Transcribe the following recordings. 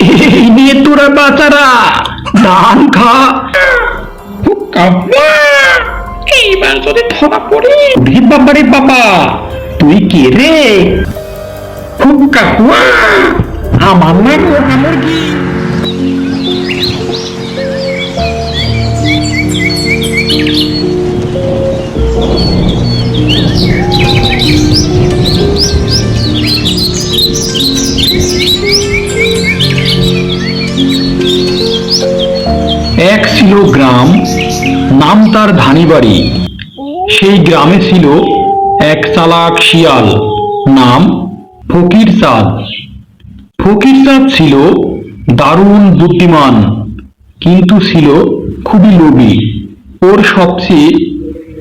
এই নিয়ে তোরা বাচ্চারা ধান খা। এইবার যদি ধরা পড়ি রে বাবা বাবা তুই কে রে? খুব কাকুয়া আমার নাম মুরগি। তার ধানিবাড়ি সেই গ্রামে ছিল এক চালাক শিয়াল নাম ফকির চাঁদ ফকির চাঁদ ছিল দারুণ বুদ্ধিমান, কিন্তু ছিল খুবই লোভী। ওর সবচেয়ে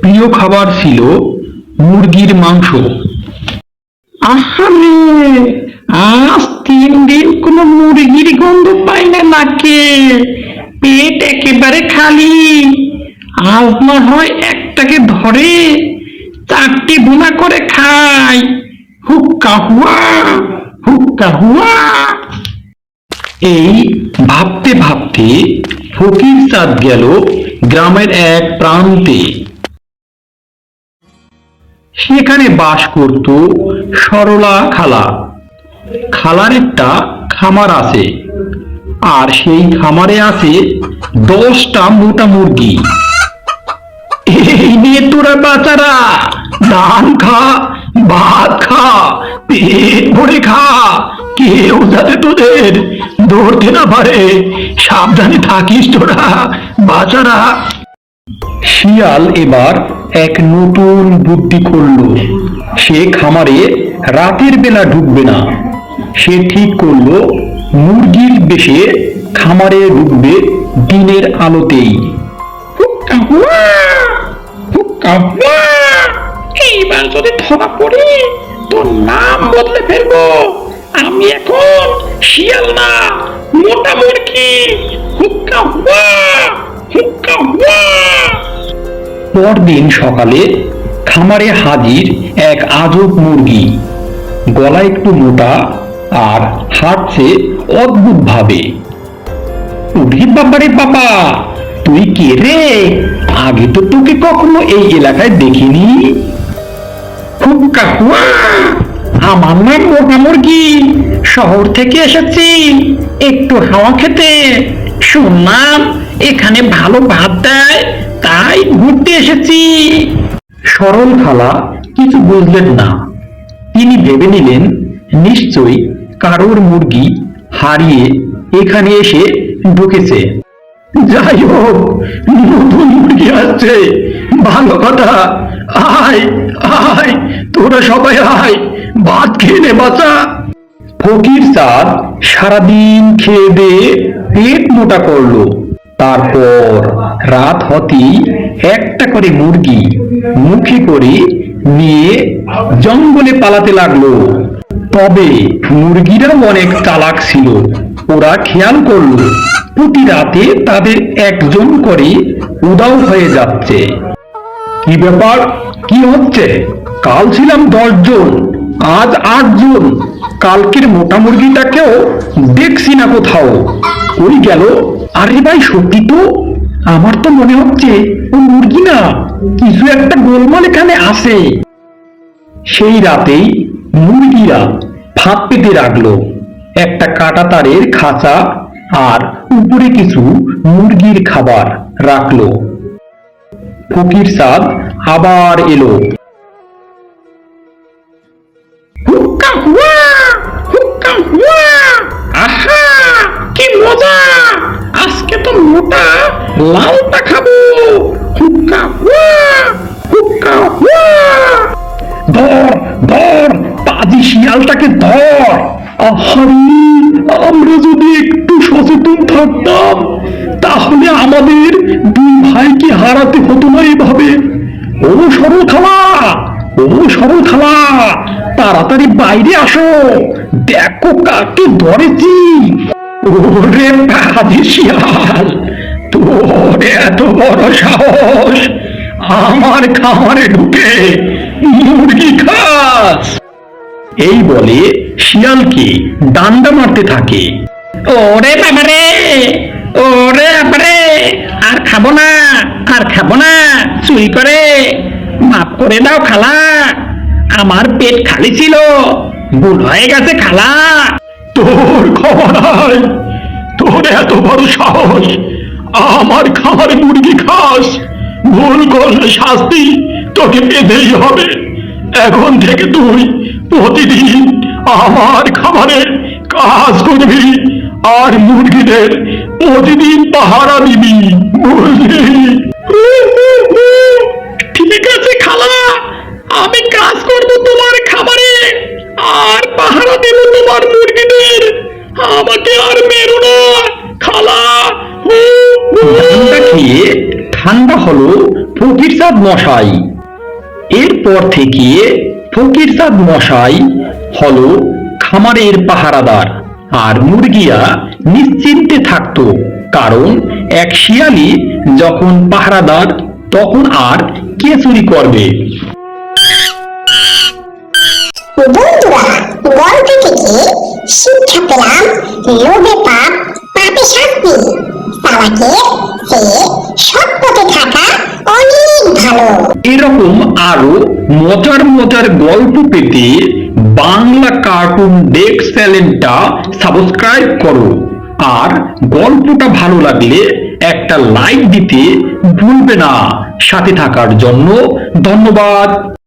প্রিয় খাবার ছিল মুরগির মাংস। আহারে, আজ তিন দিন কোনো মুরগির গন্ধ পাই না নাকে। পেট একেবারে খালি। আজ হয় একটাকে ধরে, চারটি ভুনা করে খাই হুক্কা হুয়া হুক্কা হুয়া। এই ভাবতে ভাবতে ফকির চাঁদ গেল গ্রামের এক প্রান্তে। সেখানে বাস করত সরলা খালা। খালার একটা খামার আছে, আর সেই খামারে আছে দশটা মোটা মুরগি। নিয়ে তোরা বাচ্চারা ধান খা, ভাত খা, পেট ভরে খা। কেউ যাতে তোদের ধরতে না পারে, সাবধানে থাকিস তোরা, বাচ্চারা। শিয়াল এবার এক নতুন বুদ্ধি করল। সে খামারে রাতের বেলা ঢুকবে না। সে ঠিক করল, মুরগির বেশে খামারে ঢুকবে দিনের আলোতেই। এইবার যদি ধরা পড়ি তোর নাম বদলে ফেলব। আমি এখন শিয়াল না, মোটা মুরগি। হুক্কা হুয়া হুক্কা হুয়া। পরদিন সকালে খামারে হাজির এক আজব মুরগি। গলা একটু মোটা আর হাঁটছে অদ্ভুত ভাবে বাবারে বাবা, তুই কে রে? আগে তো তোকে কখনো এই এলাকায় দেখিনি। আমার নাম মোটা মুরগি। শহর থেকে এসেছি, একটু হাওয়া খেতে। শুনলাম এখানে ভালো ভাত দেয়, তাই ঘুরতে এসেছি। সরল খালা কিছু বুঝলেন না। তিনি ভেবে নিলেন, নিশ্চয়ই কারোর মুরগি হারিয়ে এখানে এসে ঢুকেছে। যাই হোক নতুন মুরগি আসছে। ভালো কথা। আয় আয়, তোরা সবাই আয়। ভাত খেয়ে নে বাঁচা ফকির চাঁদ সারাদিন খেয়ে দিয়ে পেট মোটা করল। তারপর রাত হতেই একটা করে মুরগি মুখে করে নিয়ে জঙ্গলে পালাতে লাগল। তবে মুরগিরাও অনেক চালাক ছিল। ওরা খেয়াল করল, প্রতি রাতে তাদের একজন করে উদাও হয়ে যাচ্ছে। কি ব্যাপার? কি হচ্ছে? কাল ছিলাম দশজন আজ আটজন কালকের মোটা মুরগিটাকেও দেখছি না কোথাও। ওই গেল? আরে ভাই, সত্যি তো? আমার তো মনে হচ্ছে ও মুরগি না, কিছু একটা গোলমাল এখানে আছে। সেই রাতেই মুরগিরা ফাঁদ পেতে রাখল একটা কাটা তারের খাঁচা আর উপরে কিছু মুরগির খাবার রাখল। ফকির সাদ আবার এলো। আহা, কি মজা! আজকে তো মোটা লালটা দুই ভাইকে হারাতে হতো না এইভাবে ও সরল খালা, ও সরল খালা, তাড়াতাড়ি বাইরে আসো। দেখো কাকে ধরেছি। ওরে শিয়াল, তোর এত বড় সাহস। আমার খামারে ঢুকে মুরগি খাস। এই বলে শিয়ালকে ডান্ডা মারতে থাকে। ওরে বাবারে, ওরে খাব না, আর খাব না। চুরি করে, মাফ করে দাও খালা। আমার পেট খালি ছিল, ভুল হয়ে গেছে খালা। তোর নাই তোর এত বড় সাহস, আমার খামারে মুরগি খাস, ভুল করলে শাস্তি তোকে পেতেই হবে। এখন থেকে তুই প্রতিদিন আমার খামারে কাজ করবি। আর মুরগিদের প্রতিদিন পাহারা দিবি ঠিক আছে খালা, আমি কাজ করব তোমার খাবারে, আর পাহারা দেব তোমার মুরগিদের। আমাকে আর মেরো না, খালা খেয়ে ঠান্ডা হলো ফকির চাঁদ মশাই। এরপর থেকে ফকির চাঁদ মশাই হলো খামারের পাহারাদার। আর মুরগিয়া নিশ্চিন্তে থাকতো কারণ এক শিয়ালি যখন পাহারাদার তখন আর কে চুরি করবে? বন্ধুরা গল্প থেকে শিক্ষা পেলাম লোভে পাপ পাপে শাস্তি। চালাকের চেয়ে সৎ পথে থাকা অনেক ভালো। এরকম আরও মজার মজার গল্প পেতে বাংলা কার্টুন ডেক্স চ্যানেলটা সাবস্ক্রাইব করো। আর গল্পটা ভালো লাগলে একটা লাইক দিতে ভুলবে না। সাথে থাকার জন্য ধন্যবাদ।